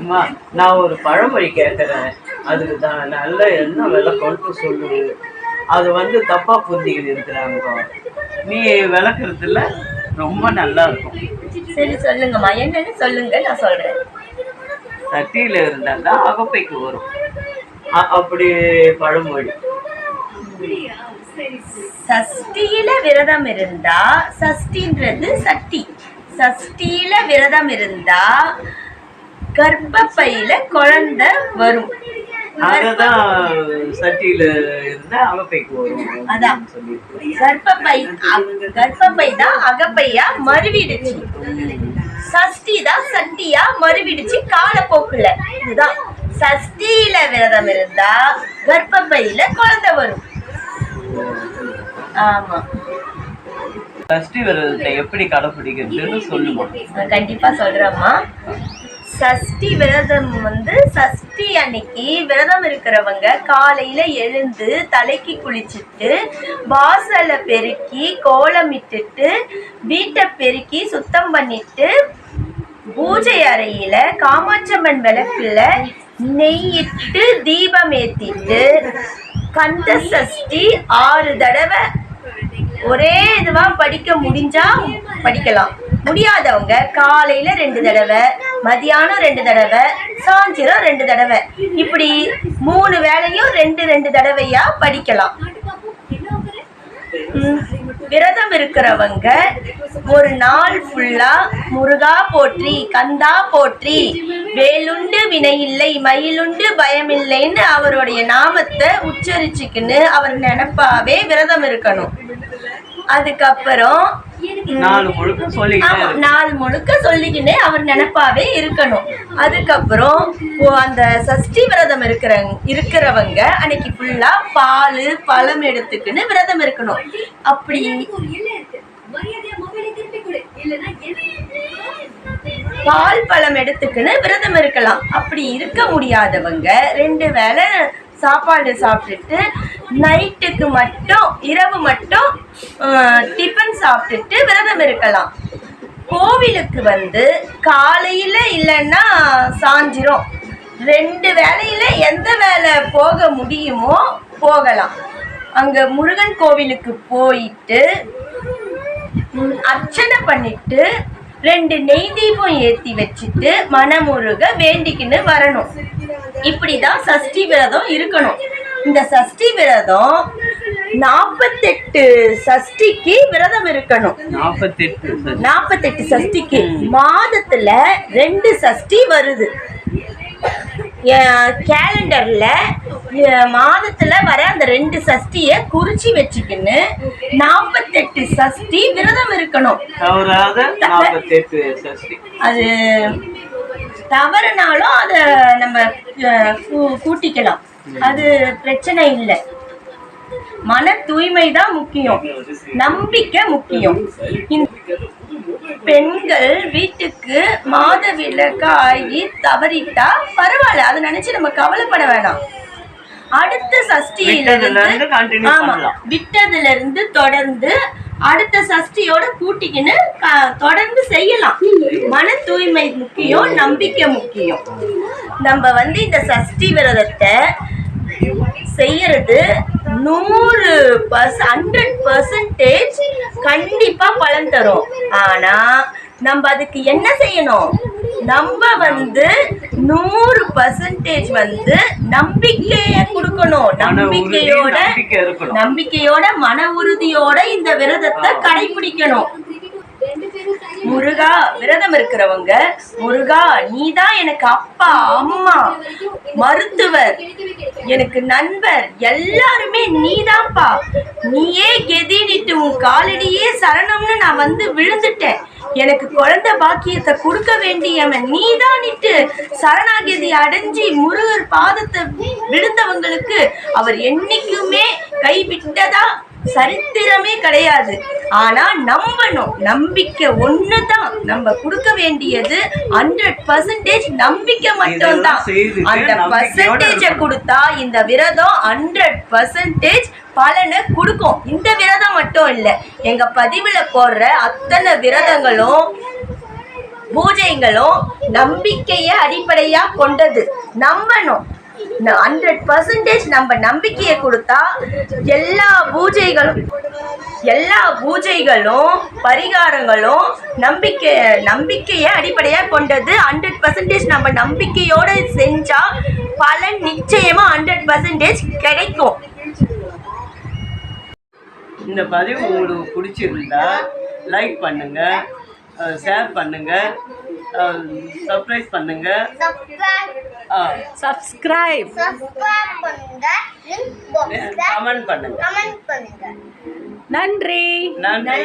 அம்மா நான் ஒரு பழமொழி கேட்குறேன் அதுக்கு தான் நல்ல என்ன விலை கொண்டு சொல்லு அது வந்து தப்பா புரிஞ்சுக்கிட்டு இருக்கிறாங்க. நீ விளக்குறதுல ரொம்ப நல்லா இருக்கும். சரி சொல்லுங்கம்மா. என்னன்னு சொல்லுங்க நான் சொல்றேன். சட்டியில இருந்தால் தான் அகப்பைக்கு வரும். அப்படி பழமொழி. சஷ்டியில விரதம் இருந்தா சஷ்டின்றது சட்டி. சஷ்டியில விரதம் இருந்தா கர்ப்பப்பையில குழந்தை வரும். அததான் சட்டியில இருந்தா அகப்பைக்கு வரும் அதான். கர்ப்பப்பை கர்ப்பப்பை தான் அகப்பையா மறுவிடுச்சு. சஷ்டி தான் சட்டியா மறுவிடுச்சு காலப்போக்குல. இதுதான். சஷ்டியில விரதம் இருந்தா கர்ப்பப்பையில குழந்தை வரும். ஆமா. சஷ்டி விரதத்தை எப்படி கடைப்பிடிக்கிறதுன்னு சொல்லுமா. கண்டிப்பா சொல்றேம்மா. சஷ்டி விரதம் வந்து சஷ்டி அன்னைக்கு விரதம் இருக்கிறவங்க காலையில எழுந்து தலைக்கு குளிச்சுட்டு வாசலை பெருக்கி கோலமிட்டுட்டு வீட்டை பெருக்கி சுத்தம் பண்ணிட்டு பூஜை அறையில காமாட்சம்மன் விளக்குல நெய்யிட்டு தீபம் ஏத்திட்டு கந்த சஷ்டி ஆறு தடவை ஒரே இதுவா படிக்க முடிஞ்சா படிக்கலாம். முடியாதவங்க காலையில ரெண்டு தடவை மதியானம் ரெண்டு தடவை சாயந்தரம் ரெண்டு தடவை. இப்படி மூணு வேளையும் ரெண்டு ரெண்டு தடவையா படிக்கலாம். விரதம் இருக்கிறவங்க ஒரு நாள் ஃபுல்லா முருகா போற்றி கந்தா போற்றி வேலுண்டு வினையில்லை மயிலுண்டு பயமில்லைன்னு அவருடைய நாமத்தை உச்சரிச்சுக்கின்னு அவர் நினைப்பாவே விரதம் இருக்கணும். அதுக்கப்புறம் நாலு முழுக்க சொல்லிக்கிட்டே. நாள் முழுக்க சொல்லிக்கினே அவர் நினைப்பாவே இருக்கணும். அதுக்கப்புறம் அந்த சஷ்டி விரதம் இருக்கிற இருக்கிறவங்க அன்னைக்கு ஃபுல்லா பால் பழம் எடுத்துக்கின்னு விரதம் இருக்கணும். அப்படி பால் பழம் எடுத்துக்கின்னு விரதம் இருக்கலாம். அப்படி இருக்க முடியாதவங்க ரெண்டு வேளை சாப்பாடு சாப்பிட்டுட்டு நைட்டுக்கு மட்டும் இரவு மட்டும் டிஃபன் சாப்பிட்டுட்டு விரதம் இருக்கலாம். கோவிலுக்கு வந்து காலையில் இல்லைன்னா சாஞ்சிரும் ரெண்டு வேலையில் எந்த வேலை போக முடியுமோ போகலாம். அங்கே முருகன் கோவிலுக்கு போயிட்டு அர்ச்சனை பண்ணிட்டு ரெண்டு நெய் தீபம் ஏற்றி வச்சுட்டு மனமுருக வேண்டிக்கின்னு வரணும். இப்படி தான் சஷ்டி விரதம் இருக்கணும். இந்த சஷ்டி விரதம் நாற்பத்தெட்டு சஷ்டிக்கு விரதம் இருக்கணும். நாற்பத்தெட்டு சஷ்டி. நாற்பத்தெட்டு சஷ்டிக்கு மாதத்துல ரெண்டு சஷ்டி வருது. கேலண்டர்ல மாதத்துல வர அந்த ரெண்டு சஷ்டிய குறிச்சு வச்சுக்கின்னு நாற்பத்தெட்டு சஷ்டி விரதம் இருக்கணும். அது தவறுனாலும் அதை நம்ம கூட்டிக்கலாம். அது பிரச்சனை இல்லை. மன தூய்மை தான் முக்கியம். நம்பிக்கை முக்கியம். பெண்கள் வீட்டுக்கு மாத விளக்கு ஆகி தவறிட்டா பரவாயில்ல. அதை நினைச்சு நம்ம கவலைப்பட வேணாம். அடுத்த சஷ்டியில இருந்து ஆமா. விட்டதுல இருந்து தொடர்ந்து அடுத்த சஷ்டியோட கூட்டிக்கின்னு தொடர்ந்து செய்யலாம். மன தூய்மை முக்கியம் நம்பிக்கை முக்கியம். நம்ம வந்து இந்த சஷ்டி விரதத்தை செய்யறது நூறு பர்ச ஹண்ட்ரட் பர்சன்டேஜ் கண்டிப்பா பலன் தரும். ஆனா நம்ம அதுக்கு என்ன செய்யணும்? நம்ம வந்து நூறு பர்சன்டேஜ் வந்து நம்பிக்கைய கொடுக்கணும். நம்பிக்கையோட. நம்பிக்கையோட மன உறுதியோட இந்த விரதத்தை கடைபிடிக்கணும். முருகா விரதம் இருக்கிறவங்க முருகா நீதான் எனக்கு அப்பா அம்மா மருத்துவர் எனக்கு நண்பர் எல்லாருமே நீதான்ப்பா. நீயே கெதினிட்டு உன் காலடியே சரணம்னு நான் வந்து விழுந்துட்டேன். எனக்கு குழந்தை பாக்கியத்தை கொடுக்க வேண்டியவன் நீதானிட்டு சரணாகதி அடைஞ்சி முருகர் பாதத்தை விழுந்தவங்களுக்கு அவர் என்னைக்குமே கைவிட்டதா சரித்திரமே கிடையாது. ஆனா நம்பணும். நம்பிக்கை ஒண்ணுதான். நம்ம கொடுக்க வேண்டியது ஹண்ட்ரட் பர்சன்டேஜ் நம்பிக்கை மட்டும்தான். அந்த பர்சன்டேஜ. கொடுத்தா இந்த விரதம் ஹண்ட்ரட் பர்சன்டேஜ் பலனை கொடுக்கும். இந்த விரதம் மட்டும் இல்ல. எங்க பதிவுல போடுற அத்தனை விரதங்களும் பூஜைகளும் நம்பிக்கையை அடிப்படையா கொண்டது. நம்பணும். ஹண்ட்ரட் பர்சன்டேஜ் நம்ம நம்பிக்கையை கொடுத்தா எல்லா பூஜைகளும் எல்லா பூஜைகளும் பரிகாரங்களும் நம்பிக்கை நம்பிக்கையை அடிப்படையாக கொண்டது. ஹண்ட்ரட் பர்சன்டேஜ் நம்ம நம்பிக்கையோட செஞ்சா பலன் நிச்சயமா ஹண்ட்ரட் பர்சன்டேஜ் கிடைக்கும். இந்த பதிவு உங்களுக்கு பிடிச்சிருந்தா லைக் பண்ணுங்க ஷேர் பண்ணுங்க. சர்ப்ரைஸ் பண்ணுங்க. சப்ஸ்கிரைப் சப்ஸ்கிரைப் சப்ஸ்கிரைப் பண்ணுங்க. பண்ணுங்க. கமெண்ட் பண்ணுங்க. நன்றி. நன்றி.